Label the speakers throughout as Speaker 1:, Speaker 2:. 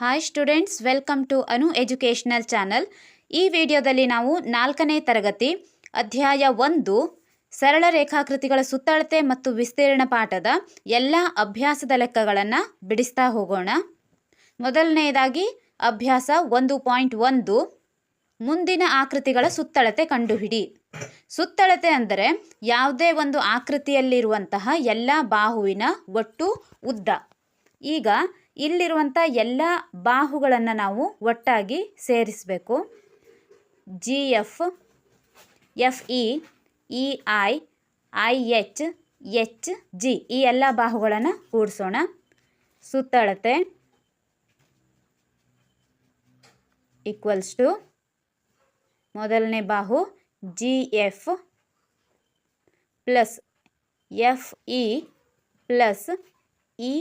Speaker 1: hi students welcome to Anu educational channel ಈ ವಿಡಿಯೋದಲ್ಲಿ ನಾವು ನಾಲ್ಕನೇ ತರಗತಿ ಅಧ್ಯಾಯ ಒಂದು ಸರಳ ರೇಖಾಕೃತಿಗಳ ಸುತ್ತಳತೆ ಮತ್ತು ವಿಸ್ತೀರ್ಣ ಪಾಠದ ಎಲ್ಲ ಅಭ್ಯಾಸದ ಲೆಕ್ಕಗಳನ್ನು ಬಿಡಿಸ್ತಾ ಹೋಗೋಣ ಮೊದಲನೆಯದಾಗಿ ಅಭ್ಯಾಸ ಒಂದು ಪಾಯಿಂಟ್ ಒಂದು ಮುಂದಿನ ಆಕೃತಿಗಳ ಸುತ್ತಳತೆ ಕಂಡುಹಿಡಿ ಸುತ್ತಳತೆ ಅಂದರೆ ಯಾವುದೇ ಒಂದು ಆಕೃತಿಯಲ್ಲಿರುವಂತಹ ಎಲ್ಲ ಬಾಹುವಿನ ಒಟ್ಟು ಉದ್ದ ಈಗ ಇಲ್ಲಿರುವಂಥ ಎಲ್ಲ ಬಾಹುಗಳನ್ನು ನಾವು ಒಟ್ಟಾಗಿ ಸೇರಿಸಬೇಕು G F F E e, E e I I H H G ಈ ಎಲ್ಲ ಬಾಹುಗಳನ್ನು ಕೂಡಿಸೋಣ ಸುತ್ತಳತೆ ಈಕ್ವಲ್ಸ್ ಟು ಮೊದಲನೇ ಬಾಹು G F plus F E plus E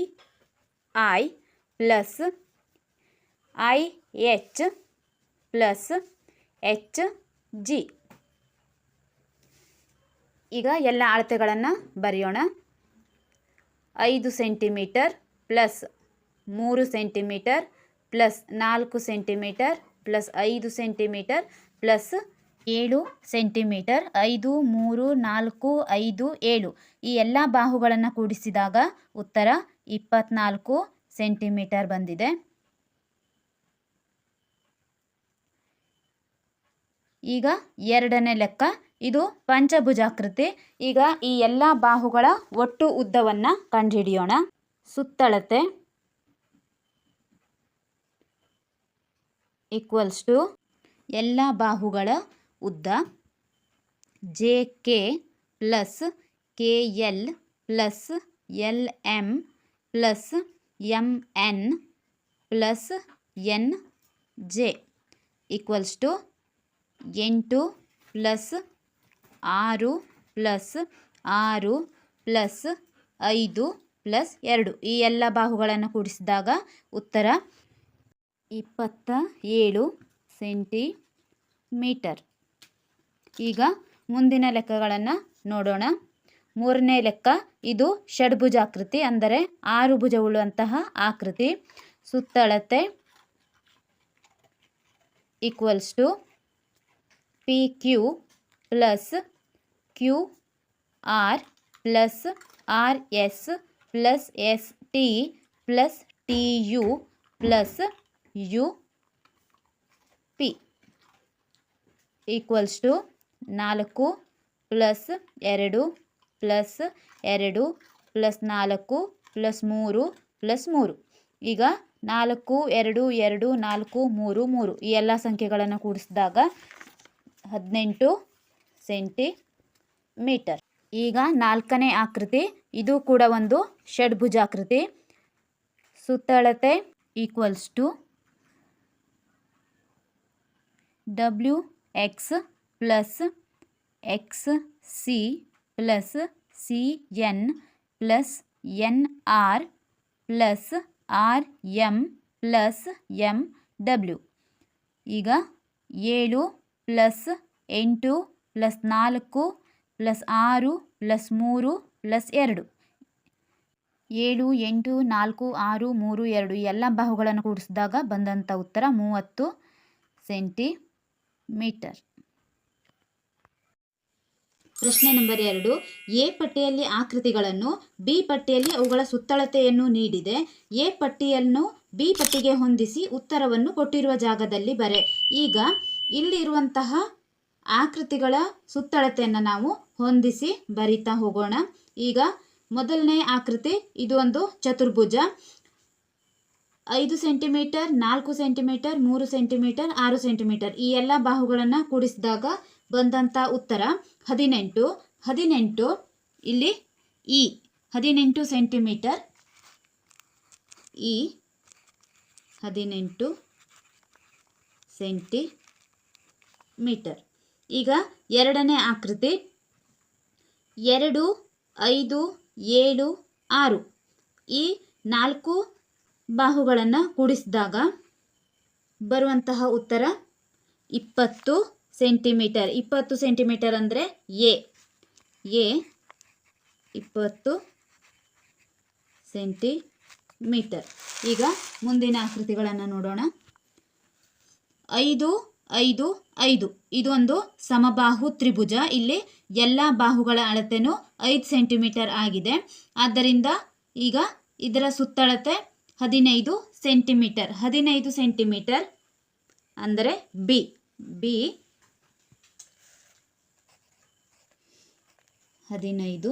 Speaker 1: I plus I H plus H G ಈಗ ಎಲ್ಲ ಅಳತೆಗಳನ್ನು ಬರೆಯೋಣ ಐದು ಸೆಂಟಿಮೀಟರ್ ಪ್ಲಸ್ ಮೂರು ಸೆಂಟಿಮೀಟರ್ ಪ್ಲಸ್ ನಾಲ್ಕು ಸೆಂಟಿಮೀಟರ್ ಪ್ಲಸ್ ಐದು ಸೆಂಟಿಮೀಟರ್ ಪ್ಲಸ್ ಏಳು ಸೆಂಟಿಮೀಟರ್ ಐದು ಮೂರು ನಾಲ್ಕು ಐದು ಏಳು ಈ ಎಲ್ಲ ಬಾಹುಗಳನ್ನು ಕೂಡಿಸಿದಾಗ ಉತ್ತರ ಇಪ್ಪತ್ನಾಲ್ಕು ಸೆಂಟಿಮೀಟರ್ ಬಂದಿದೆ ಈಗ ಎರಡನೇ ಲೆಕ್ಕ ಇದು ಪಂಚಭುಜಾಕೃತಿ ಈಗ ಈ ಎಲ್ಲ ಬಾಹುಗಳ ಒಟ್ಟು ಉದ್ದವನ್ನು ಕಂಡುಹಿಡಿಯೋಣ ಸುತ್ತಳತೆ ಈಕ್ವಲ್ಸ್ ಟು ಎಲ್ಲ ಬಾಹುಗಳ ಉದ್ದ J K plus K L plus L M plus M N plus N J equals to ಎಂಟು ಪ್ಲಸ್ ಆರು ಪ್ಲಸ್ ಆರು ಪ್ಲಸ್ ಐದು ಪ್ಲಸ್ ಎರಡು ಈ ಎಲ್ಲ ಬಾಹುಗಳನ್ನು ಕೂಡಿಸಿದಾಗ ಉತ್ತರ ಇಪ್ಪತ್ತ ಏಳು ಸೆಂಟಿಮೀಟರ್ ಈಗ ಮುಂದಿನ ಲೆಕ್ಕಗಳನ್ನು ನೋಡೋಣ ಮೂರನೇ ಲೆಕ್ಕ ಇದು ಷಡ್ಭುಜಾಕೃತಿ ಅಂದರೆ ಆರು ಭುಜವುಳುವಂತಹ ಆಕೃತಿ ಸುತ್ತಳತೆ equals to P Q plus Q R plus R S plus S T plus T U plus U P equals to ನಾಲ್ಕು ಪ್ಲಸ್ ಎರಡು ಪ್ಲಸ್ ಎರಡು ಪ್ಲಸ್ ನಾಲ್ಕು ಪ್ಲಸ್ ಮೂರು ಪ್ಲಸ್ ಮೂರು ಈಗ ನಾಲ್ಕು ಎರಡು ಎರಡು ನಾಲ್ಕು ಮೂರು ಮೂರು ಈ ಎಲ್ಲ ಸಂಖ್ಯೆಗಳನ್ನು ಕೂಡಿಸಿದಾಗ ಹದಿನೆಂಟು ಸೆಂಟಿ ಮೀಟರ್ ಈಗ ನಾಲ್ಕನೇ ಆಕೃತಿ ಇದು ಕೂಡ ಒಂದು ಷಡ್ಭುಜಾಕೃತಿ ಸುತ್ತಳತೆ equals to W X plus X C plus C N plus N R plus R M plus M W ಈಗ ಏಳು ಪ್ಲಸ್ ಎಂಟು ಪ್ಲಸ್ ನಾಲ್ಕು ಪ್ಲಸ್ ಆರು ಪ್ಲಸ್ ಮೂರು ಪ್ಲಸ್ ಎರಡು ಏಳು ಎಂಟು ನಾಲ್ಕು ಆರು ಮೂರು ಎರಡು ಎಲ್ಲ ಬಾಹುಗಳನ್ನು ಕೂಡಿಸಿದಾಗ ಬಂದಂಥ ಉತ್ತರ ಮೂವತ್ತು ಸೆಂಟಿಮೀಟರ್ ಪ್ರಶ್ನೆ ನಂಬರ್ ಎರಡು ಎ ಪಟ್ಟಿಯಲ್ಲಿ ಆಕೃತಿಗಳನ್ನು ಬಿ ಪಟ್ಟಿಯಲ್ಲಿ ಅವುಗಳ ಸುತ್ತಳತೆಯನ್ನು ನೀಡಿದೆ ಎ ಪಟ್ಟಿಯನ್ನು ಬಿ ಪಟ್ಟಿಗೆ ಹೊಂದಿಸಿ ಉತ್ತರವನ್ನು ಕೊಟ್ಟಿರುವ ಜಾಗದಲ್ಲಿ ಬರೆ ಈಗ ಇಲ್ಲಿರುವಂತಹ ಆಕೃತಿಗಳ ಸುತ್ತಳತೆಯನ್ನು ನಾವು ಹೊಂದಿಸಿ ಬರಿತಾ ಹೋಗೋಣ ಈಗ ಮೊದಲನೇ ಆಕೃತಿ ಇದು ಒಂದು ಚತುರ್ಭುಜ ಐದು ಸೆಂಟಿಮೀಟರ್ ನಾಲ್ಕು ಸೆಂಟಿಮೀಟರ್ ಮೂರು ಸೆಂಟಿಮೀಟರ್ ಆರು ಸೆಂಟಿಮೀಟರ್ ಈ ಎಲ್ಲ ಬಾಹುಗಳನ್ನು ಕೂಡಿಸಿದಾಗ ಬಂದಂಥ ಉತ್ತರ ಹದಿನೆಂಟು ಹದಿನೆಂಟು ಇಲ್ಲಿ ಇ e, ಹದಿನೆಂಟು ಸೆಂಟಿಮೀಟರ್ ಇ e, ಹದಿನೆಂಟು ಸೆಂಟಿ ಮೀಟರ್ ಈಗ ಎರಡನೇ ಆಕೃತಿ ಎರಡು ಐದು ಏಳು ಆರು ಈ ನಾಲ್ಕು ಬಾಹುಗಳನ್ನು ಕೂಡಿಸಿದಾಗ ಬರುವಂತಹ ಉತ್ತರ ಇಪ್ಪತ್ತು ಸೆಂಟಿಮೀಟರ್ ಇಪ್ಪತ್ತು ಸೆಂಟಿಮೀಟರ್ ಅಂದರೆ ಎ ಎ ಇಪ್ಪತ್ತು ಸೆಂಟಿಮೀಟರ್ ಈಗ ಮುಂದಿನ ಆಕೃತಿಗಳನ್ನು ನೋಡೋಣ ಐದು ಐದು ಐದು ಇದೊಂದು ಸಮಬಾಹು ತ್ರಿಭುಜ ಇಲ್ಲಿ ಎಲ್ಲ ಬಾಹುಗಳ ಅಳತೆನೂ ಐದು ಸೆಂಟಿಮೀಟರ್ ಆಗಿದೆ ಆದ್ದರಿಂದ ಈಗ ಇದರ ಸುತ್ತಳತೆ ಹದಿನೈದು ಸೆಂಟಿಮೀಟರ್ ಹದಿನೈದು ಸೆಂಟಿಮೀಟರ್ ಅಂದರೆ ಬಿ ಬಿ ಹದಿನೈದು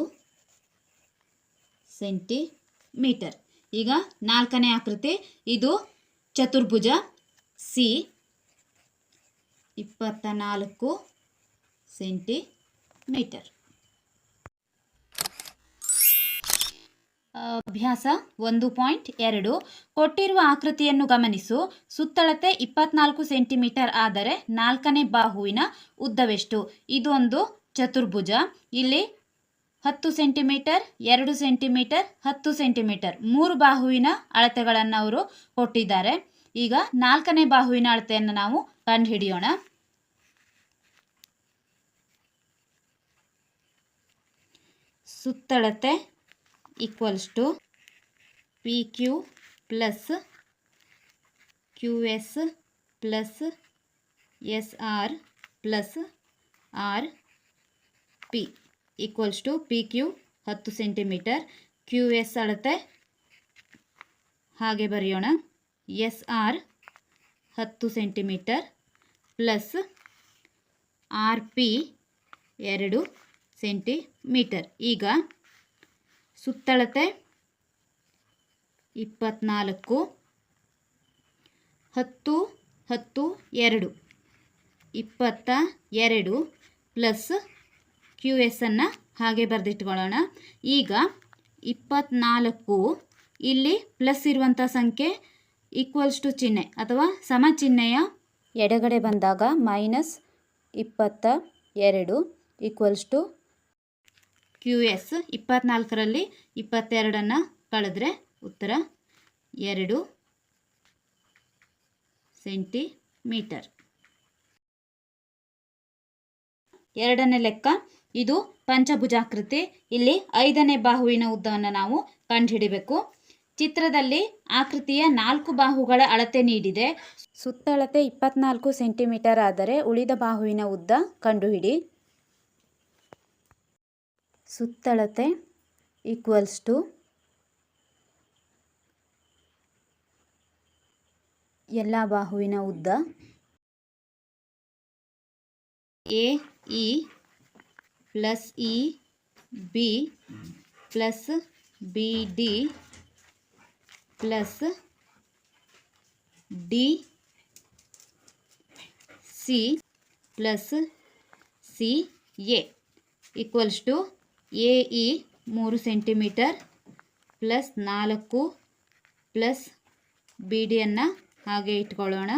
Speaker 1: ಸೆಂಟಿಮೀಟರ್ ಈಗ ನಾಲ್ಕನೇ ಆಕೃತಿ ಇದು ಚತುರ್ಭುಜ ಸಿ ಇಪ್ಪತ್ತ ನಾಲ್ಕು ಸೆಂಟಿಮೀಟರ್ ಅಭ್ಯಾಸ ಒಂದು ಪಾಯಿಂಟ್ ಎರಡು ಕೊಟ್ಟಿರುವ ಆಕೃತಿಯನ್ನು ಗಮನಿಸು ಸುತ್ತಳತೆ ಇಪ್ಪತ್ನಾಲ್ಕು ಸೆಂಟಿಮೀಟರ್ ಆದರೆ ನಾಲ್ಕನೇ ಬಾಹುವಿನ ಉದ್ದವೆಷ್ಟು ಇದೊಂದು ಚತುರ್ಭುಜ ಇಲ್ಲಿ ಹತ್ತು ಸೆಂಟಿಮೀಟರ್ ಎರಡು ಸೆಂಟಿಮೀಟರ್ ಹತ್ತು ಸೆಂಟಿಮೀಟರ್ ಮೂರು ಬಾಹುವಿನ ಅಳತೆಗಳನ್ನು ಅವರು ಕೊಟ್ಟಿದ್ದಾರೆ ಈಗ ನಾಲ್ಕನೇ ಬಾಹುವಿನ ಅಳತೆಯನ್ನು ನಾವು ಕಂಡುಹಿಡಿಯೋಣ ಸುತ್ತಳತೆ equals to P Q plus Q S plus S R plus R P equals to P Q ಹತ್ತು ಸೆಂಟಿಮೀಟರ್ ಕ್ಯೂ ಎಸ್ ಅಳತೆ ಹಾಗೆ ಬರೆಯೋಣ ಎಸ್ ಆರ್ ಹತ್ತು ಸೆಂಟಿಮೀಟರ್ ಪ್ಲಸ್ ಆರ್ ಪಿ ಎರಡು ಸೆಂಟಿಮೀಟರ್ ಈಗ ಸುತ್ತಳತೆ ಇಪ್ಪತ್ನಾಲ್ಕು ಹತ್ತು ಹತ್ತು ಎರಡು ಇಪ್ಪತ್ತ ಎರಡು ಪ್ಲಸ್ ಕ್ಯೂ ಎಸ್ಸನ್ನು ಹಾಗೆ ಬರೆದಿಟ್ಕೊಳ್ಳೋಣ ಈಗ ಇಪ್ಪತ್ನಾಲ್ಕು ಇಲ್ಲಿ ಪ್ಲಸ್ ಇರುವಂಥ ಸಂಖ್ಯೆ ಈಕ್ವಲ್ಸ್ ಟು ಚಿಹ್ನೆ ಅಥವಾ ಸಮ ಚಿಹ್ನೆಯ ಎಡಗಡೆ ಬಂದಾಗ ಮೈನಸ್ ಇಪ್ಪತ್ತ ಎರಡು ಈಕ್ವಲ್ಸ್ ಟು ಕ್ಯೂ ಎಸ್ ಇಪ್ಪತ್ನಾಲ್ಕರಲ್ಲಿ ಇಪ್ಪತ್ತೆರಡನ್ನು ಕಳೆದ್ರೆ ಉತ್ತರ ಎರಡು ಸೆಂಟಿಮೀಟರ್ ಎರಡನೇ ಲೆಕ್ಕ ಇದು ಪಂಚಭುಜಾಕೃತಿ ಇಲ್ಲಿ ಐದನೇ ಬಾಹುವಿನ ಉದ್ದವನ್ನು ನಾವು ಕಂಡುಹಿಡಿಬೇಕು ಚಿತ್ರದಲ್ಲಿ ಆಕೃತಿಯ ನಾಲ್ಕು ಬಾಹುಗಳ ಅಳತೆ ನೀಡಿದೆ ಸುತ್ತಳತೆ ಇಪ್ಪತ್ನಾಲ್ಕು ಸೆಂಟಿಮೀಟರ್ ಆದರೆ ಉಳಿದ ಬಾಹುವಿನ ಉದ್ದ ಕಂಡುಹಿಡಿ ಸುತ್ತಳತೆ ಈಕ್ವಲ್ಸ್ ಟು ಎಲ್ಲ ಬಾಹುವಿನ ಉದ್ದ A E e, plus E B plus B D plus D C plus C A equals to A E ಮೂರು ಸೆಂಟಿಮೀಟರ್ ಪ್ಲಸ್ ನಾಲ್ಕು ಪ್ಲಸ್ ಬಿ ಡಿಯನ್ನು ಹಾಗೆ ಇಟ್ಕೊಳ್ಳೋಣ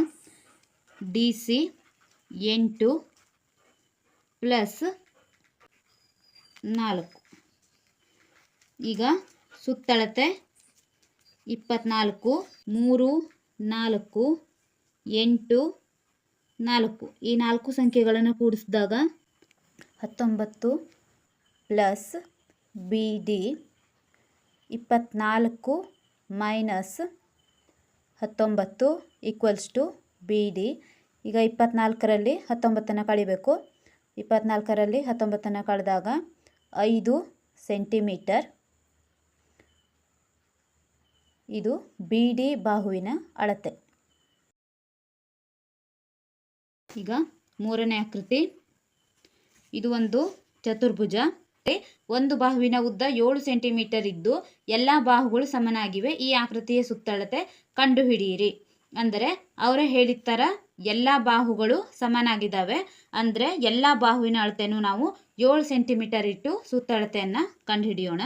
Speaker 1: ಡಿ ಸಿ ಎಂಟು ಪ್ಲಸ್ ನಾಲ್ಕು ಈಗ ಸುತ್ತಳತೆ ಇಪ್ಪತ್ನಾಲ್ಕು ಮೂರು ನಾಲ್ಕು ಎಂಟು ನಾಲ್ಕು ಈ ನಾಲ್ಕು ಸಂಖ್ಯೆಗಳನ್ನು ಕೂಡಿಸಿದಾಗ ಹತ್ತೊಂಬತ್ತು ಪ್ಲಸ್ ಬಿ ಡಿ ಇಪ್ಪತ್ನಾಲ್ಕು ಮೈನಸ್ ಹತ್ತೊಂಬತ್ತು ಈಕ್ವಲ್ಸ್ ಟು ಬಿ ಡಿ ಈಗ ಇಪ್ಪತ್ನಾಲ್ಕರಲ್ಲಿ ಹತ್ತೊಂಬತ್ತನ್ನು ಕಳಿಬೇಕು ಇಪ್ಪತ್ನಾಲ್ಕರಲ್ಲಿ ಹತ್ತೊಂಬತ್ತನ್ನು ಕಳೆದಾಗ ಐದು ಸೆಂಟಿಮೀಟರ್ ಇದು ಬಿ ಡಿ ಬಾಹುವಿನ ಅಳತೆ ಈಗ ಮೂರನೇ ಆಕೃತಿ ಇದು ಒಂದು ಚತುರ್ಭುಜ ಒಂದು ಬಾಹುವಿನ ಉದ್ದ ಏಳು ಸೆಂಟಿಮೀಟರ್ ಇದ್ದು ಎಲ್ಲ ಬಾಹುಗಳು ಸಮನಾಗಿವೆ ಈ ಆಕೃತಿಯ ಸುತ್ತಳತೆ ಕಂಡುಹಿಡಿಯಿರಿ ಅಂದರೆ ಅವರೇ ಹೇಳಿದ ಥರ ಎಲ್ಲ ಬಾಹುಗಳು ಸಮನಾಗಿದ್ದಾವೆ ಅಂದರೆ ಎಲ್ಲ ಬಾಹುವಿನ ಅಳತೆಯನ್ನು ನಾವು ಏಳು ಸೆಂಟಿಮೀಟರ್ ಇಟ್ಟು ಸುತ್ತಳತೆಯನ್ನು ಕಂಡುಹಿಡಿಯೋಣ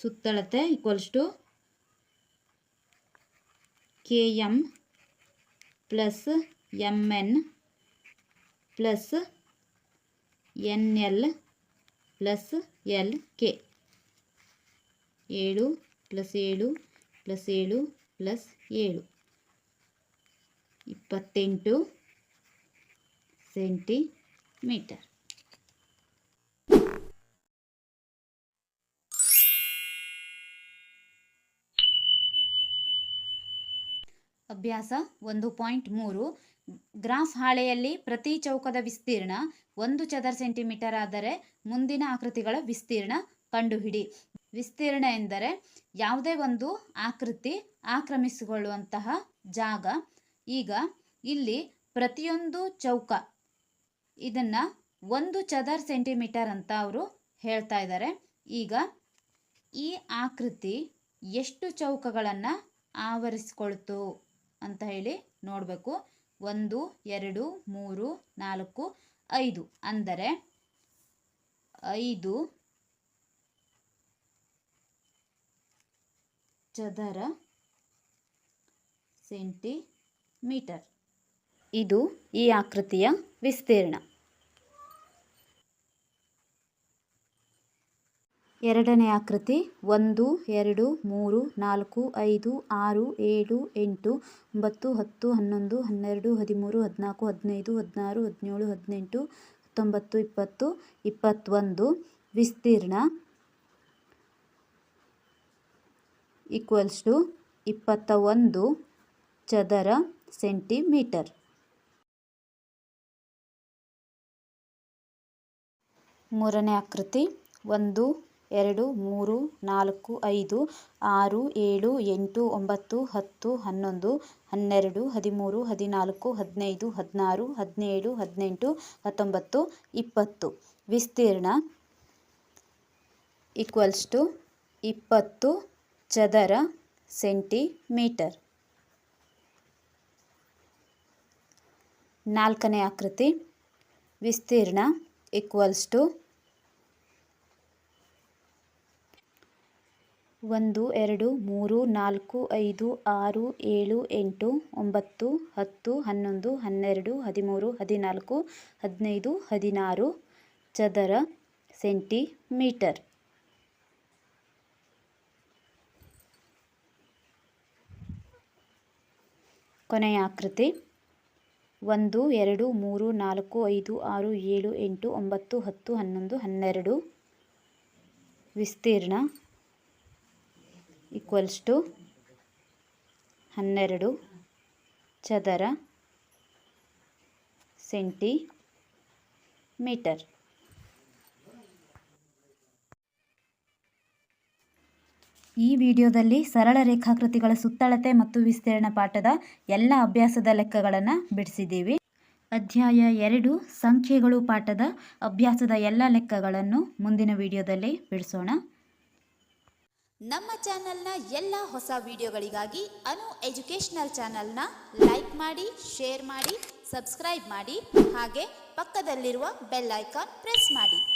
Speaker 1: ಸುತ್ತಳತೆ equals to K M plus M N plus N L plus L K ಏಳು ಪ್ಲಸ್ ಏಳು ಪ್ಲಸ್ ಏಳು ಪ್ಲಸ್ ಏಳು ಇಪ್ಪತ್ತೆಂಟು ಸೆಂಟಿಮೀಟರ್ ಅಭ್ಯಾಸ ಒಂದು ಪಾಯಿಂಟ್ ಮೂರು ಗ್ರಾಫ್ ಹಾಳೆಯಲ್ಲಿ ಪ್ರತಿ ಚೌಕದ ವಿಸ್ತೀರ್ಣ ಒಂದು ಚದರ ಸೆಂಟಿಮೀಟರ್ ಆದರೆ ಮುಂದಿನ ಆಕೃತಿಗಳ ವಿಸ್ತೀರ್ಣ ಕಂಡುಹಿಡಿ ವಿಸ್ತೀರ್ಣ ಎಂದರೆ ಯಾವುದೇ ಒಂದು ಆಕೃತಿ ಆಕ್ರಮಿಸಿಕೊಳ್ಳುವಂತಹ ಜಾಗ ಈಗ ಇಲ್ಲಿ ಪ್ರತಿಯೊಂದು ಚೌಕ ಇದನ್ನು ಒಂದು ಚದರ್ ಸೆಂಟಿಮೀಟರ್ ಅಂತ ಅವರು ಹೇಳ್ತಾ ಇದ್ದಾರೆ ಈಗ ಈ ಆಕೃತಿ ಎಷ್ಟು ಚೌಕಗಳನ್ನು ಆವರಿಸಿಕೊಳ್ತು ಅಂತ ಹೇಳಿ ನೋಡಬೇಕು ಒಂದು ಎರಡು ಮೂರು ನಾಲ್ಕು ಐದು ಅಂದರೆ ಐದು ಚದರ ಸೆಂಟಿ ಮೀಟರ್ ಇದು ಈ ಆಕೃತಿಯ ವಿಸ್ತೀರ್ಣ ಎರಡನೇ ಆಕೃತಿ ಒಂದು ಎರಡು ಮೂರು ನಾಲ್ಕು ಐದು ಆರು ಏಳು ಎಂಟು ಒಂಬತ್ತು ಹತ್ತು ಹನ್ನೊಂದು ಹನ್ನೆರಡು ಹದಿಮೂರು ಹದಿನಾಲ್ಕು ಹದಿನೈದು ಹದಿನಾರು ಹದಿನೇಳು ಹದಿನೆಂಟು ಹತ್ತೊಂಬತ್ತು ಇಪ್ಪತ್ತು ಇಪ್ಪತ್ತೊಂದು ವಿಸ್ತೀರ್ಣ ಈಕ್ವಲ್ಸ್ ಟು ಇಪ್ಪತ್ತ ಒಂದು ಚದರ ಸೆಂಟಿಮೀಟರ್ ಮೂರನೇ ಆಕೃತಿ ಒಂದು ಎರಡು ಮೂರು ನಾಲ್ಕು ಐದು ಆರು ಏಳು ಎಂಟು ಒಂಬತ್ತು ಹತ್ತು ಹನ್ನೊಂದು ಹನ್ನೆರಡು ಹದಿಮೂರು ಹದಿನಾಲ್ಕು ಹದಿನೈದು ಹದಿನಾರು ಹದಿನೇಳು ಹದಿನೆಂಟು ಹತ್ತೊಂಬತ್ತು ಇಪ್ಪತ್ತು ವಿಸ್ತೀರ್ಣ ಈಕ್ವಲ್ಸ್ ಟು ಇಪ್ಪತ್ತು ಚದರ ಸೆಂಟಿಮೀಟರ್ ನಾಲ್ಕನೇ ಆಕೃತಿ ವಿಸ್ತೀರ್ಣ ಈಕ್ವಲ್ಸ್ ಟು ಒಂದು ಎರಡು ಮೂರು ನಾಲ್ಕು ಐದು ಆರು ಏಳು ಎಂಟು ಒಂಬತ್ತು ಹತ್ತು ಹನ್ನೊಂದು ಹನ್ನೆರಡು ಹದಿಮೂರು ಹದಿನಾಲ್ಕು ಹದಿನೈದು ಹದಿನಾರು ಚದರ ಸೆಂಟಿಮೀಟರ್ ಕೊನೆಯ ಆಕೃತಿ ಒಂದು ಎರಡು ಮೂರು ನಾಲ್ಕು ಐದು ಆರು ಏಳು ಎಂಟು ಒಂಬತ್ತು ಹತ್ತು ಹನ್ನೊಂದು ಹನ್ನೆರಡು ವಿಸ್ತೀರ್ಣ ಈಕ್ವಲ್ಸ್ ಟು ಹನ್ನೆರಡು ಚದರ ಸೆಂಟಿ ಮೀಟರ್ ಈ ವಿಡಿಯೋದಲ್ಲಿ ಸರಳ ರೇಖಾಕೃತಿಗಳ ಸುತ್ತಳತೆ ಮತ್ತು ವಿಸ್ತೀರ್ಣ ಪಾಠದ ಎಲ್ಲ ಅಭ್ಯಾಸದ ಲೆಕ್ಕಗಳನ್ನು ಬಿಡಿಸಿದ್ದೀವಿ ಅಧ್ಯಾಯ ಎರಡು ಸಂಖ್ಯೆಗಳು ಪಾಠದ ಅಭ್ಯಾಸದ ಎಲ್ಲ ಲೆಕ್ಕಗಳನ್ನು ಮುಂದಿನ ವಿಡಿಯೋದಲ್ಲಿ ಬಿಡಿಸೋಣ
Speaker 2: ನಮ್ಮ ಚಾನಲ್ನ ಎಲ್ಲ ಹೊಸ ವಿಡಿಯೋಗಳಿಗಾಗಿ ಅನು ಎಜುಕೇಷನಲ್ ಚಾನಲ್ನ ಲೈಕ್ ಮಾಡಿ ಶೇರ್ ಮಾಡಿ ಸಬ್ಸ್ಕ್ರೈಬ್ ಮಾಡಿ ಹಾಗೆ ಪಕ್ಕದಲ್ಲಿರುವ ಬೆಲ್ ಐಕಾನ್ ಪ್ರೆಸ್ ಮಾಡಿ